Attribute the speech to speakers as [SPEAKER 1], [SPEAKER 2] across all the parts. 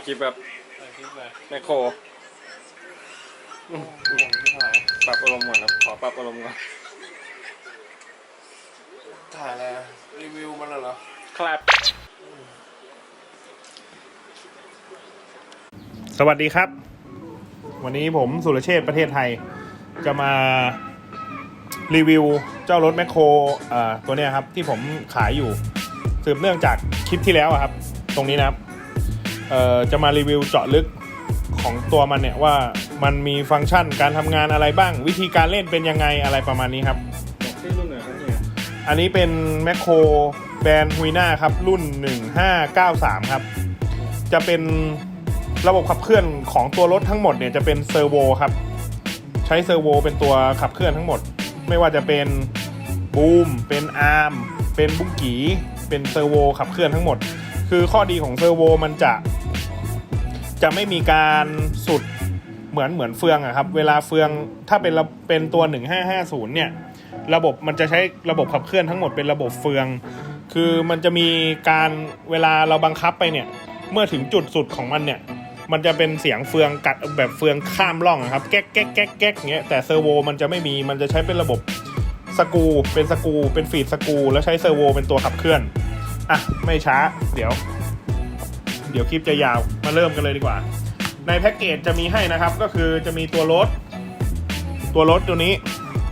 [SPEAKER 1] ถ่ายคลิปแบบ
[SPEAKER 2] ถ่ายคลิปเลย
[SPEAKER 1] แมคโครอืม
[SPEAKER 2] โอ้โหไม่ถ่าย
[SPEAKER 1] ปรับอารมณ์ก่อนครับขอปรับอารมณ์ก่อน
[SPEAKER 2] ถ่ายอะไรอะรีวิวมันน่ะเหรอ
[SPEAKER 1] ครับ
[SPEAKER 3] สวัสดีครับ วันนี้ผมสุรเชษฐ์ประเทศไทย จะมารีวิวเจ้ารถแมคโครอ่าตัวเนี้ยครับ ที่ผมขายอยู่ สืบเนื่องจากคลิปที่แล้วอะครับ ตรงนี้นะครับเอ่อ จะมารีวิวเจาะลึกของตัวมันเนี่ยว่ามันมีฟังก์ชันการทำงานอะไรบ้าง วิธีการเล่นเป็นยังไงอะไรประมาณนี้ครับ
[SPEAKER 1] บอกชื่อรุ่นหน่อยครับเนี่ย
[SPEAKER 3] อันนี้เป็นแมคโครแบรนด์ฮุยนาครับ รุ่น 1593 ครับ จะเป็นระบบขับเคลื่อนของตัวรถทั้งหมดเนี่ยจะเป็นเซอร์โวครับ ใช้เซอร์โวเป็นตัวขับเคลื่อนทั้งหมด ไม่ว่าจะเป็นบูมเป็นอาร์มเป็นบุกกีเป็นเซอร์โวขับเคลื่อนทั้งหมด คือข้อดีของเซอร์โวมันจะ จะไม่มีการสุดเหมือนเหมือนเฟืองอะครับ เวลาเฟืองถ้าเป็นระเป็นตัว 1550 เนี่ย ระบบมันจะใช้ระบบขับเคลื่อนทั้งหมดเป็นระบบเฟือง คือมันจะมีการเวลาเราบังคับไปเนี่ย เมื่อถึงจุดสุดของมันเนี่ย มันจะเป็นเสียงเฟืองกัดแบบเฟืองข้ามร่องอะครับ แก๊กแก๊กแก๊กแก๊กอย่างเงี้ย แต่เซอร์โวมันจะไม่มี มันจะใช้เป็นระบบสกู เป็นสกู เป็นฟีดสกู แล้วใช้เซอร์โวเป็นตัวขับเคลื่อน อะ ไม่ช้า เดี๋ยว เดี๋ยวคลิปจะยาวมาเริ่มกันเลยดีกว่า ในแพ็กเกจจะมีให้นะครับ ก็คือจะมีตัวรถ ตัวรถตัวนี้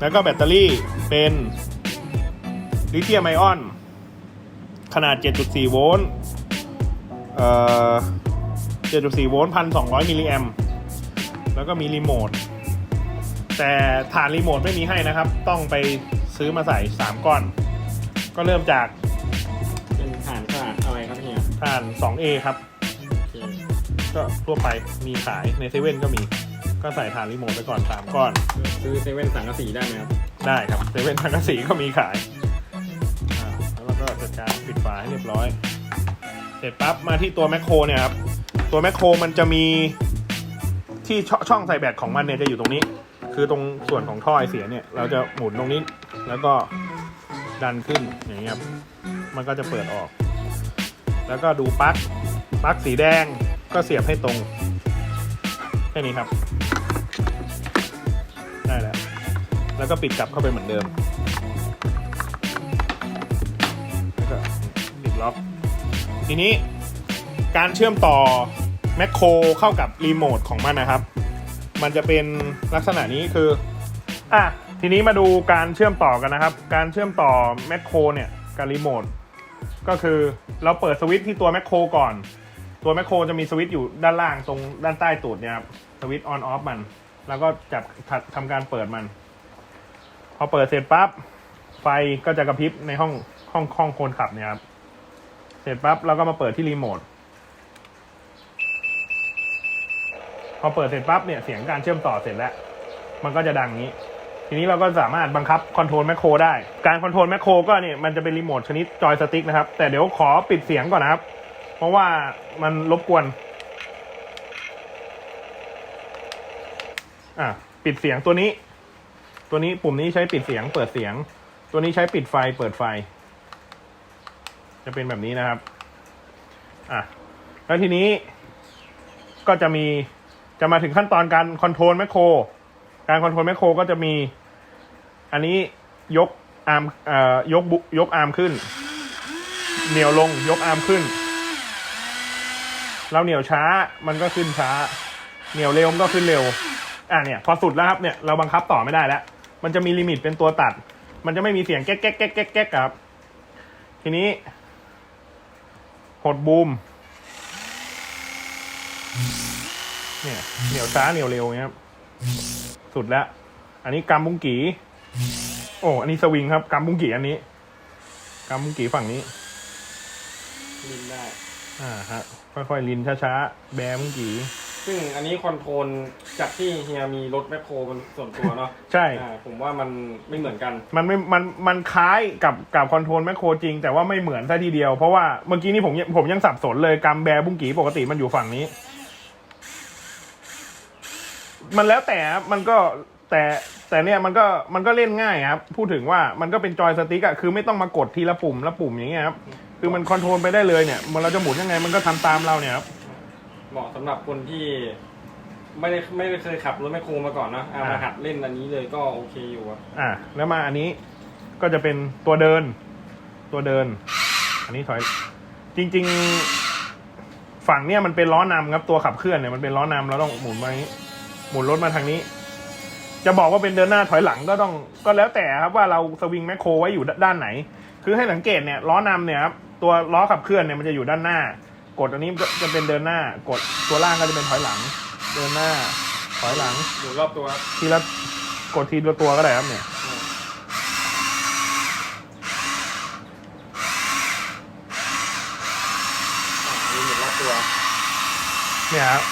[SPEAKER 3] แล้วก็แบตเตอรี่เป็นลิเธียมไอออน ขนาด 7.4 โวลต์เอ่อ7.4 โวลต์1,200 มิลลิแอมป์แล้วก็มีรีโมท แต่ฐานรีโมทไม่มีให้นะครับ ต้องไปซื้อมาใส่ 3 ก้อน ก็เริ่มจาก
[SPEAKER 1] เป็นฐานขนาดอะไรครับเนี่ย
[SPEAKER 3] ฐาน 2A ครับ
[SPEAKER 1] โอเค
[SPEAKER 3] ก็ทั่วไปมีขายในเซเว่นก็มี ก็ใส่ฐานรีโมทไปก่อน3ก้อน
[SPEAKER 1] ซื้อเซเว่นสังกะสีได้ไหมครับ
[SPEAKER 3] ได้ครับเซเว่นทังกะสีก็มีขายอ่าแล้วเราก็จัดการปิดฝาให้เรียบร้อย เสร็จปั๊บมาที่ตัวแมคโครเนี่ยครับ ตัวแมคโครมันจะมีที่ชช่องใส่แบตของมันเนี่ยจะอยู่ตรงนี้ คือตรงส่วนของท่อไอเสียเนี่ย เราจะหมุนตรงนี้ แล้วก็ดันขึ้นอย่างเงี้ยครับ มันก็จะเปิดออก แล้วก็ดูปลั๊กปลั๊กสีแดง ก็เสียบให้ตรงแค่นี้ครับ ได้แล้ว แล้วก็ปิดกลับเข้าไปเหมือนเดิม แล้วก็ปิดล็อก ทีนี้การเชื่อมต่อแมคโครเข้ากับรีโมทของมันนะครับ มันจะเป็นลักษณะนี้คือ อะ ทีนี้มาดูการเชื่อมต่อกันนะครับ การเชื่อมต่อแมคโครเนี่ยกับรีโมทก็คือเราเปิดสวิตช์ที่ตัวแมคโครก่อน ตัวแมคโครจะมีสวิตช์อยู่ด้านล่างตรงด้านใต้ตูดเนี่ยครับสวิตช์ออนออฟมัน แล้วก็จับทำการเปิดมัน พอเปิดเสร็จปั๊บไฟก็จะกระพริบในห้องห้องห้องคนขับเนี่ยครับเสร็จปั๊บเราก็มาเปิดที่รีโมทพอเปิดเสร็จปั๊บเนี่ยเสียงการเชื่อมต่อเสร็จแล้ว มันก็จะดังนี้ ทีนี้เราก็สามารถบังคับคอนโทรลแมคโครได้ การคอนโทรลแมคโครก็เนี่ยมันจะเป็นรีโมทชนิดจอยสติ๊กนะครับ แต่เดี๋ยวขอปิดเสียงก่อนนะครับ เพราะว่ามันรบกวน อะปิดเสียงตัวนี้ ตัวนี้ปุ่มนี้ใช้ปิดเสียง เปิดเสียง ตัวนี้ใช้ปิดไฟ เปิดไฟ จะเป็นแบบนี้นะครับ อะแล้วทีนี้ก็จะมีจะมาถึงขั้นตอนการคอนโทรลแมคโคร การคอนโทรลแมคโครก็จะมี อันนี้ยกอาร์มเอ่อยกบุยกอาร์มขึ้น เหนียวลงยกอาร์มขึ้น เราเหนียวช้ามันก็ขึ้นช้า เหนียวเร็วก็ขึ้นเร็ว อะเนี่ยพอสุดแล้วครับเนี่ยเราบังคับต่อไม่ได้แล้ว มันจะมีลิมิตเป็นตัวตัด มันจะไม่มีเสียงแก๊กแก๊กแก๊กแก๊กแก๊กครับ ทีนี้หดบูมเนี่ยเหนียวช้าเหนียวเร็วเงี้ยครับสุดแล้ว อันนี้กำบุ้งกีโอ้อันนี้สวิงครับกำบุ้งกีอันนี้กำบุ้งกีฝั่งนี้
[SPEAKER 1] ลินได้
[SPEAKER 3] อ่าฮะค่อยๆลินช้าๆแบบุ้งกี
[SPEAKER 1] ซึ่งอันนี้คอนโทรลจากที่เฮียมีรถแมคโครเป็นส่วนตัวเนาะ
[SPEAKER 3] ใช่
[SPEAKER 1] อ่าผมว่ามันไม่เหมือนกัน
[SPEAKER 3] มันไม่ มัน มันคล้ายกับกับคอนโทรลแมคโครจริง แต่ว่าไม่เหมือนซะทีเดียว เพราะว่าเมื่อกี้นี่ผมยังผมยังสับสนเลยกำแบบุ้งกีปกติมันอยู่ฝั่งนี้ มันแล้วแต่ครับมันก็แต่แต่เนี่ยมันก็มันก็เล่นง่ายครับ พูดถึงว่ามันก็เป็นจอยสติ๊กอะคือไม่ต้องมากดทีละปุ่มละปุ่มอย่างเงี้ยครับ คือมันคอนโทรลไปได้เลยเนี่ยมันเราจะหมุนยังไงมันก็ทำตามเราเนี่ยครับ
[SPEAKER 1] เหมาะสำหรับคนที่ ไม่ได้ไม่ได้เคยขับรถแมคโครมาก่อนนะเอามา
[SPEAKER 3] อ่า
[SPEAKER 1] หัดเล่นอันนี้เลยก็โอเคอยู่ครับ
[SPEAKER 3] อะแล้วมาอันนี้ก็จะเป็นตัวเดิน ตัวเดิน อันนี้ถอย จริง ๆ ฝั่งเนี่ยมันเป็นล้อนำครับตัวขับเคลื่อนเนี่ยมันเป็นล้อนำเราต้องหมุนมาอย่างนี้ หมุนรถมาทางนี้ จะบอกว่าเป็นเดินหน้าถอยหลังก็ต้องก็แล้วแต่ครับว่าเราสวิงแมคโครไว้อยู่ด้านไหน คือให้สังเกตเนี่ยล้อนำเนี่ยครับ ตัวล้อขับเคลื่อนเนี่ยมันจะอยู่ด้านหน้า กดอันนี้จะจะเป็นเดินหน้า กดตัวล่างก็จะเป็นถอยหลัง เดินหน้า ถอยหลัง
[SPEAKER 1] หมุนรอบตัวครับ
[SPEAKER 3] ทีละกดทีละตัวก็ได้ครับเนี่ย
[SPEAKER 1] อ่ามีหมุนรอบตัว
[SPEAKER 3] เนี่ยครับ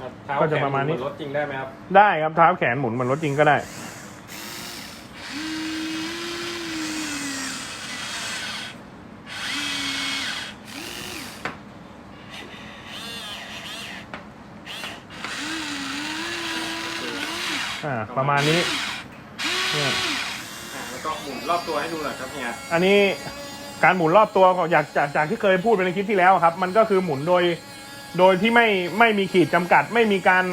[SPEAKER 1] ครับเท้า
[SPEAKER 3] ก็
[SPEAKER 1] แข
[SPEAKER 3] จะ
[SPEAKER 1] น
[SPEAKER 3] ประมาณนี้
[SPEAKER 1] หนรถจริงได้ไหมครับ
[SPEAKER 3] ได้ครับเท้าแขนหมุนเหมันรถจริงก็ได้ อ่าประมาณนี้เนี่ย
[SPEAKER 1] อ่าแล้วก็หมุนรอบตัวให้ดูหน่อยครับเนี่ย
[SPEAKER 3] อันนี้การหมุนรอบตัวของจากจากจากที่เคยพูดไปในคลิปที่แล้วครับ มันก็คือหมุนโดยโดยที่ไม่ไม่มีขีดจำกัด ไม่มีการ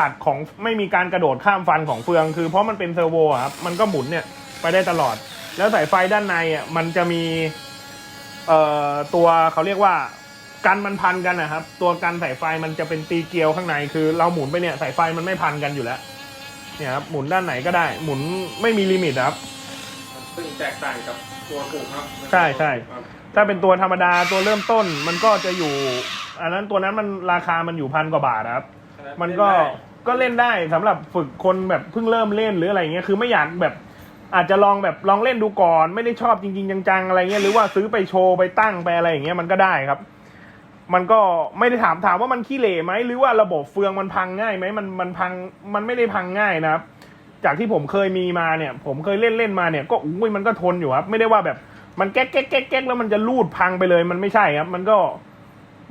[SPEAKER 3] ตัดของไม่มีการกระโดดข้ามฟันของเฟือง คือเพราะมันเป็นเซอร์โวอะครับมันก็หมุนเนี่ยไปได้ตลอด แล้วสายไฟด้านในอะมันจะมีเอ่อตัวเขาเรียกว่ากันมันพันกันนะครับ ตัวกันสายไฟมันจะเป็นตีเกลียวข้างในคือ เราหมุนไปเนี่ยสายไฟมันไม่พันกันอยู่แล้ว เนี่ยครับหมุนด้านไหนก็ได้ หมุนไม่มีลิมิตครับ
[SPEAKER 1] ซึ่งแตกต่างกับตัวถูกครับ
[SPEAKER 3] ใช่ใช่
[SPEAKER 1] ครับ
[SPEAKER 3] ถ้าเป็นตัวธรรมดาตัวเริ่มต้นมันก็จะอยู่ อันนั้นตัวนั้นมันราคามันอยู่พันกว่าบาทครับ มันก็ก็เล่นได้สำหรับฝึกคนแบบเพิ่งเริ่มเล่นหรืออะไรเงี้ยคือไม่อยากแบบอาจจะลองแบบลองเล่นดูก่อน ไม่ได้ชอบจริงๆจังๆอะไรเงี้ยหรือว่าซื้อไปโชว์ไปตั้งไปอะไรอย่างเงี้ยมันก็ได้ครับ มันก็ไม่ได้ถามถามว่ามันขี้เหร่ไหมหรือว่าระบบเฟืองมันพังง่ายไหมมันมันพังมันไม่ได้พังง่ายนะครับ จากที่ผมเคยมีมาเนี่ย ผมเคยเล่นเล่นมาเนี่ย ก็อุ้ยมันก็ทนอยู่ครับ ไม่ได้ว่าแบบมันแก๊กแก๊กแก๊กแก๊กแล้วมันจะลูดพังไปเลย มันไม่ใช่ครับ มันก็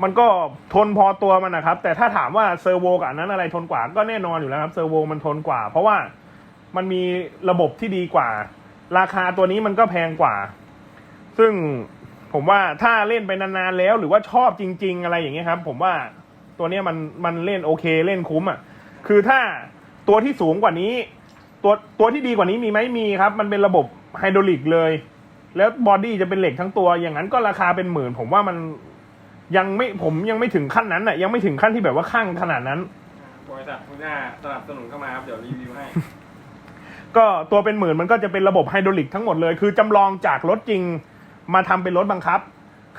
[SPEAKER 3] มันก็ทนพอตัวมันนะครับ แต่ถ้าถามว่าเซอร์โวกับอันนั้นอะไรทนกว่าก็แน่นอนอยู่แล้วครับเซอร์โวมันทนกว่า เพราะว่ามันมีระบบที่ดีกว่า ราคาตัวนี้มันก็แพงกว่า ซึ่ง ผมว่าถ้าเล่นไปนานๆแล้ว หรือว่าชอบจริง ๆ อะไรอย่างเงี้ยครับ ผมว่าตัวเนี้ยมันมันเล่นโอเคเล่นคุ้มอะคือถ้าตัวที่สูงกว่านี้ ตัวตัวที่ดีกว่านี้มีไหมมีครับ มันเป็นระบบไฮดรอลิกเลย แล้วบอดี้จะเป็นเหล็กทั้งตัว อย่างนั้นก็ราคาเป็นหมื่น ผมว่ามันยังไม่ผมยังไม่ถึงขั้นนั้นอะ ยังไม่ถึงขั้นที่แบบว่าข้างขนาดนั้น
[SPEAKER 1] บริษัทคุณหน้าสนับสนุนเข้ามาครับ เดี๋ยวรีวิวให้
[SPEAKER 3] ก็ตัวเป็นหมื่นมันก็จะเป็นระบบไฮดรอลิกทั้งหมดเลย คือจำลองจากรถจริง มาทำเป็นรถบังคับ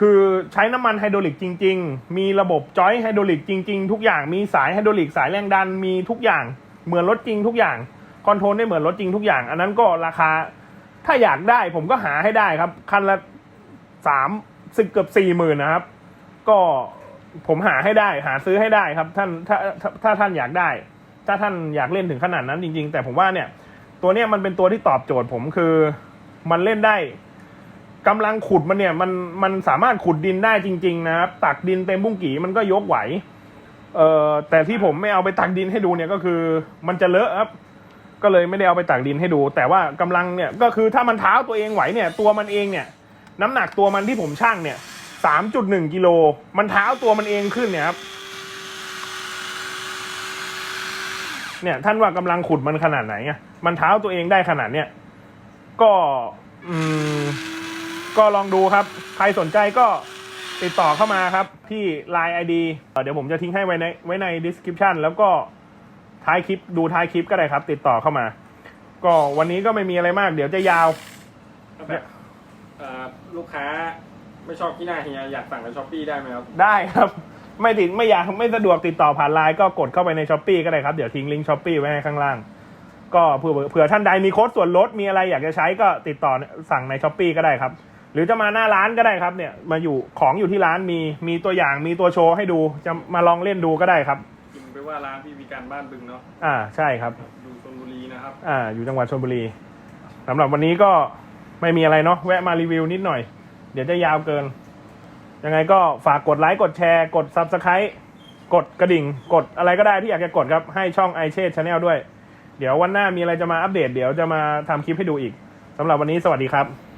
[SPEAKER 3] คือใช้น้ำมันไฮดรอลิกจริง ๆ มีระบบจอยไฮดรอลิกจริง ๆ ทุกอย่างมีสายไฮดรอลิกสายแรงดันมีทุกอย่างเหมือนรถจริงทุกอย่างคอนโทรลได้เหมือนรถจริงทุกอย่าง อันนั้นก็ราคาถ้าอยากได้ผมก็หาให้ได้ครับ คันละสามสิบเกือบสี่หมื่นนะครับ ก็ผมหาให้ได้ หาซื้อให้ได้ครับ ท่านถ้าถ้าถ้าท่านอยากได้ ถ้าท่านอยากเล่นถึงขนาดนั้นจริง ๆ แต่ผมว่าเนี่ย ตัวเนี้ยมันเป็นตัวที่ตอบโจทย์ผมคือ มันเล่นได้ กำลังขุดมันเนี่ยมันมันสามารถขุดดินได้จริง ๆ นะครับตักดินเต็มบุ้งกี่มันก็ยกไหว เอ่อแต่ที่ผมไม่เอาไปตักดินให้ดูเนี่ยก็คือ มันจะเลอะครับ ก็เลยไม่ได้เอาไปตักดินให้ดู แต่ว่ากำลังเนี่ยก็คือถ้ามันเท้าตัวเองไหวเนี่ย ตัวมันเองเนี่ย น้ำหนักตัวมันที่ผมช่างเนี่ยสามจุดหนึ่งกิโลมันเท้าตัวมันเองขึ้นเนี่ยครับเนี่ยท่านว่ากำลังขุดมันขนาดไหนไงมันเท้าตัวเองได้ขนาดเนี้ยก็ อืม ก็ลองดูครับ ใครสนใจก็ติดต่อเข้ามาครับที่ Line ID เอ่อเดี๋ยวผมจะทิ้งให้ไว้ในไว้ใน description แล้วก็ท้ายคลิปดูท้ายคลิปก็ได้ครับ ติดต่อเข้ามา ก็วันนี้ก็ไม่มีอะไรมากเดี๋ยวจะยาว
[SPEAKER 1] ถ้าแบบเอ่อลูกค้าไม่ชอบที่หน้าเฮียอยากสั่งในช้อปปี้ได้ไหมครับ
[SPEAKER 3] ได้ครับ ไม่ติดไม่อยากไม่สะดวกติดต่อผ่านไลน์ก็กดเข้าไปในช้อปปีก็ได้ครับ เดี๋ยวทิ้งลิงก์ช้อปปีไว้ให้ข้างล่าง ก็เผื่อเผื่อท่านใดมีโค้ดส่วนลดมีอะไรอยากจะใช้ก็ติดต่อสั่งในช้อปปีก็ได้ครับ หรือจะมาหน้าร้านก็ได้ครับเนี่ยมาอยู่ของอยู่ที่ร้านมีมีตัวอย่างมีตัวโชว์ให้ดูจะมาลองเล่นดูก็ได้ครับ
[SPEAKER 1] จริงไปว่าร้านพี่วิการบ้านบึงเนาะ
[SPEAKER 3] อ่าใช่ครับ
[SPEAKER 1] ดูชลบุรีนะครับ
[SPEAKER 3] อ่าอยู่จังหวัดชลบุรีสำหรับวันนี้ก็ไม่มีอะไรเนาะแวะมารีวิวนิดหน่อย เดี๋ยวจะยาวเกิน ยังไงก็ฝากกดไลค์กดแชร์ กด Subscribe กดกระดิ่ง กดอะไรก็ได้ที่อยากจะกดครับให้ช่อง i อเช่ชาแนลด้วย เดี๋ยววันหน้ามีอะไรจะมาอัปเดต เดี๋ยวจะมาทำคลิปให้ดูอีกสำหรับวันนี้สวัสดีครับ